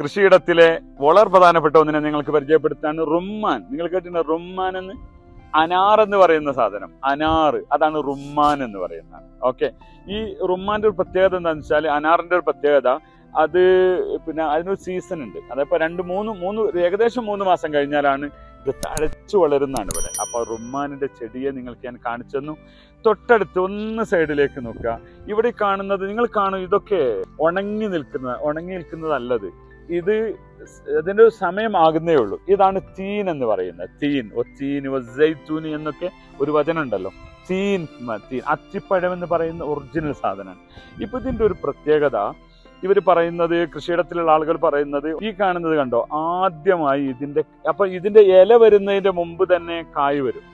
കൃഷിയിടത്തിലെ വളരെ പ്രധാനപ്പെട്ട ഒന്നിനെ നിങ്ങൾക്ക് പരിചയപ്പെടുത്താണ് റുമ്മാൻ. നിങ്ങൾ കേട്ടിട്ടുണ്ട് റുമ്മാൻ എന്ന്? അനാർ എന്ന് പറയുന്ന സാധനം. അനാർ അതാണ് റുമ്മാൻ എന്ന് പറയുന്നത് ഓക്കെ. ഈ റുമ്മാന്റെ ഒരു പ്രത്യേകത എന്താണെന്ന് വെച്ചാൽ അനാറിന്റെ ഒരു പ്രത്യേകത അത് പിന്നെ അതിനൊരു സീസൺ ഉണ്ട്. അതപ്പോ രണ്ട് മൂന്ന് മൂന്ന് ഏകദേശം മൂന്ന് മാസം കഴിഞ്ഞാലാണ് ഇത് തഴച്ചു വളരുന്നതാണ് ഇവിടെ. അപ്പൊ റുമ്മാനിന്റെ ചെടിയെ നിങ്ങൾക്ക് ഞാൻ കാണിച്ചു തന്നു. തൊട്ടടുത്ത് ഒന്ന് സൈഡിലേക്ക് നോക്കുക. ഇവിടെ കാണുന്നത് നിങ്ങൾ കാണും ഇതൊക്കെ ഉണങ്ങി നിൽക്കുന്ന ഉണങ്ങി നിൽക്കുന്നതല്ലത്. ഇത് ഇതിന്റെ ഒരു സമയമാകുന്നേ ഉള്ളൂ. ഇതാണ് തീൻ എന്ന് പറയുന്നത്. തീൻ ഒ തീൻ ഒ ജൈത്തൂനി എന്നൊക്കെ ഒരു വചനം ഉണ്ടല്ലോ തീൻ തീൻ അച്ചിപ്പഴം എന്ന് പറയുന്ന ഒറിജിനൽ സാധനമാണ്. ഇപ്പൊ ഇതിന്റെ ഒരു പ്രത്യേകത ഇവർ പറയുന്നത് കൃഷിയിടത്തിലുള്ള ആളുകൾ പറയുന്നത് ഈ കാണുന്നത് കണ്ടോ? ആദ്യമായി ഇതിന്റെ അപ്പൊ ഇതിന്റെ ഇല വരുന്നതിന്റെ മുമ്പ് തന്നെ കായ് വരും.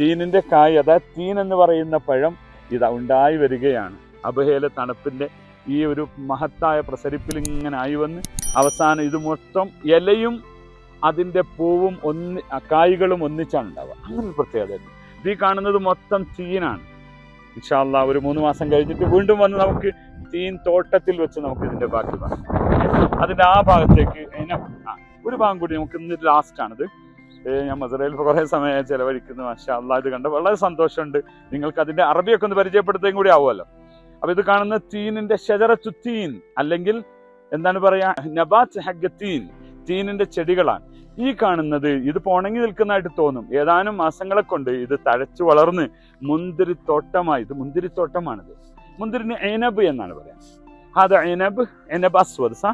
തീനിന്റെ കായ് അതായത് തീൻ എന്ന് പറയുന്ന പഴം ഇതാ ഉണ്ടായി വരികയാണ്. അബഹേല തണുപ്പിന്റെ ഈ ഒരു മഹത്തായ പ്രസരിപ്പിൽ ഇങ്ങനെ ആയി വന്ന് അവസാനം ഇത് മൊത്തം ഇലയും അതിന്റെ പൂവും ഒന്നി കായ്കളും ഒന്നിച്ചാണ് ഉണ്ടാവുക അങ്ങനെ പ്രത്യേകത ഇത് ഈ കാണുന്നത് മൊത്തം തീനാണ്. ഇൻഷാല്ല ഒരു മൂന്ന് മാസം കഴിഞ്ഞിട്ട് വീണ്ടും വന്ന് നമുക്ക് തീൻ തോട്ടത്തിൽ വെച്ച് നമുക്ക് ഇതിന്റെ ബാക്കി പറയാം അതിന്റെ ആ ഭാഗത്തേക്ക് ഒരു ഭാഗം കൂടി നമുക്ക് ഇന്ന് ലാസ്റ്റ് ആണിത് ഏ, ഞാൻ മസറയിൽ കുറെ സമയം ചെലവഴിക്കുന്നു. മാഷാ അള്ളാഹ് ഇത് കണ്ട് വളരെ സന്തോഷമുണ്ട്. നിങ്ങൾക്ക് അതിന്റെ അറബിയൊക്കെ ഒന്ന് പരിചയപ്പെടുത്തുകയും കൂടി ആവുമല്ലോ. അപ്പൊ ഇത് കാണുന്ന തീനിന്റെ ഷജറത്തു തീൻ അല്ലെങ്കിൽ എന്താണ് പറയാ നബാത്ത് ഹഗ് തീൻ തീനിന്റെ ചെടികളാണ്. ഈ കാണുന്നത് ഇത് ഉണങ്ങി നിൽക്കുന്നതായിട്ട് തോന്നും. ഏതാനും മാസങ്ങളെ കൊണ്ട് ഇത് തഴച്ചു വളർന്ന് മുന്തിരിത്തോട്ടമായി ഇത് മുന്തിരിത്തോട്ടമാണിത്. മുന്തിരിന് എനബ് എന്നാണ് പറയാ. അത് എനബ് എനബ് അസ്വദ് സാ.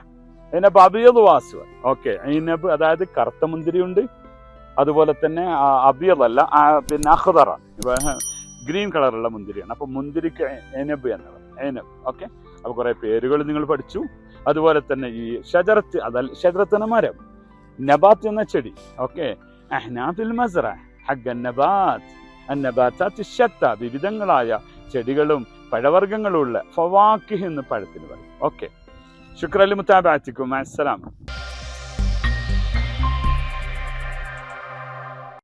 എനബ് അബിയദ് വാസ്വദ് ഓക്കെ എനബ് അതായത് കറുത്ത മുന്തിരിയുണ്ട്. അതുപോലെ തന്നെ അബിയതല്ല പിന്നെ അഹ്ദറാണ് ഗ്രീൻ കളറുള്ള മുന്തിരിയാണ്. അപ്പൊ മുന്തിരിക്ക് എനബ് എന്ന് പറയും. എനബ്. ഓക്കെ? അപ്പൊ കുറെ പേരുകൾ നിങ്ങൾ പഠിച്ചു. അതുപോലെ തന്നെ ഈ ഷജറത്ത് അതല്ല ഷജറത്ത് എന്ന മരം. നബാത്ത് എന്ന ചെടി. ഓക്കെ? അഹ്നാഫിൽ മസറ ഷത്ത വിവിധങ്ങളായ ചെടികളും പഴവർഗങ്ങളും ഉള്ള ഫവാക്കിഹ് എന്ന് പഴത്തിന് പറയും. ഓക്കെ? ശുക്രലി മുത്താബാത്തിക്കും. അസ്സലാം